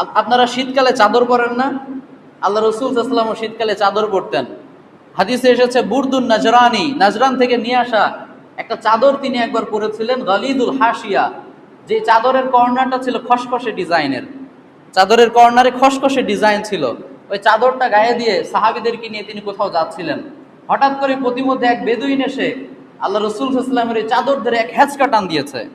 Up- আপনারা শীতকালে চাদর পরেন না? আল্লাহ রসুল সাল্লামও শীতকালে চাদর পরতেন। হাদিসে এসেছে, বুরদুন নাজরানি নাজরান থেকে নিয়ে আসা একটা চাদর তিনি একবার পরেছিলেন, গালিদুল হাসিয়া যে চাদরের কর্নারটা ছিল খসখসে ডিজাইনের। চাদরের কর্নারে খসখসে ডিজাইন ছিল। ওই চাদরটা গায়ে দিয়ে সাহাবিদেরকে নিয়ে তিনি কোথাও যাচ্ছিলেন। হঠাৎ করে প্রতিমধ্যে এক বেদুইন এসে আল্লাহ রসুল সাল্লামের এই চাদর ধরে এক হ্যাচকা টান দিয়েছে।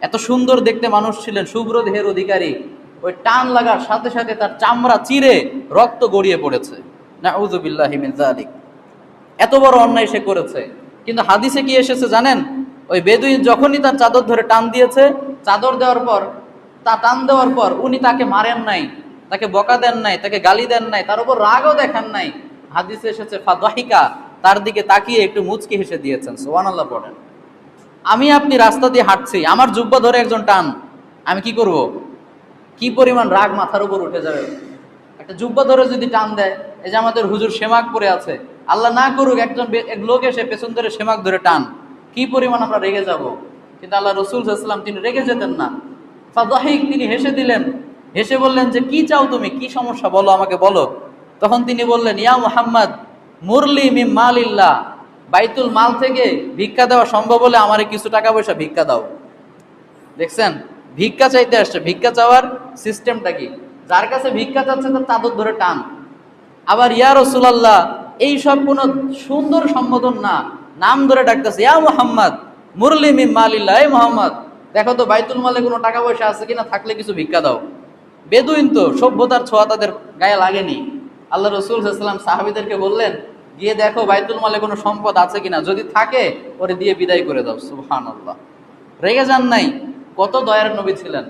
এত সুন্দর দেখতে মানুষ ছিলেন শুভ্র দেহের অধিকারী। ওই টান লাগার সাথে সাথে তার চামড়া চিরে রক্ত গড়িয়ে পড়েছে। নাউযুবিল্লাহি যালিক। এত বড় অন্যায় সে করেছে। কিন্তু হাদিসে কি এসেছে জানেন? ওই বেদুইন যখনই তার চাদর ধরে টান দিয়েছে, চাদর দেওয়ার পর, তা টান দেওয়ার পর উনি তাকে মারেন নাই, তাকে বকা দেন নাই, তাকে গালি দেন নাই, তার উপর রাগও দেখান নাই। হাদিসে এসেছে, ফাদাহিকা, তার দিকে তাকিয়ে একটু মুচকি হেসে দিয়েছেন। সোহানাল্লাহ পড়েন। আমি আপনি রাস্তা দিয়ে হাঁটছি, আমার জুব্বা ধরে একজন টান, আমি কি করব? কি পরিমাণ রাগ মাথার উপর উঠে যাবে? একটা জুব্বা ধরে যদি টান দেয়, এই যে আমাদের হুজুর সেমাক পরে আছে, আল্লাহ না করুক একজন এক লোক এসে পেছন ধরে সেমাক ধরে টান, কি পরিমাণ আমরা রেগে যাব? কিন্তু আল্লাহ রসুল সাল্লাম তিনি রেগে যেতেন না। ফাদাহিক তিনি হেসে দিলেন, হেসে বললেন যে, কি চাও তুমি? কি সমস্যা? বলো আমাকে, বলো। তখন তিনি বললেন, ইয়া মুহাম্মদ, মুরলি মিম মালিল্লাহ, বাইতুল মাল থেকে ভিক্ষা দেওয়া সম্ভব হলে আমার কিছু টাকা পয়সা ভিক্ষা দাও। দেখছেন? ভিক্ষা চাইতে আসছে। ভিক্ষা চাওয়ার সিস্টেমটা কি? যার কাছে ভিক্ষা চাচ্ছে তার চাদর ধরে টান। আবার ইয়া রসুলাল্লাহ, এই সব কোনো সুন্দর সম্বোধন না। নাম ধরে ডাকতেছে, ইয়া মোহাম্মদ, মুরলি মিম মালিল্লাহ এই মোহাম্মদ, দেখো তো বাইতুল মালে কোনো টাকা পয়সা আছে কিনা, থাকলে কিছু ভিক্ষা দাও। বেদুইন তো সভ্যতার ছোঁয়া তাদের গায়ে লাগেনি। আল্লাহ রসুল সাল্লাম সাহাবিদেরকে বললেন, গিয়ে দেখো বাইতুল মালে কোনো সম্পদ আছে কিনা, যদি থাকে, ওরে দিয়ে বিদায় করে দাও। সুবহান আল্লাহ রেগে যান নাই, কত দয়ার নবী ছিলেন।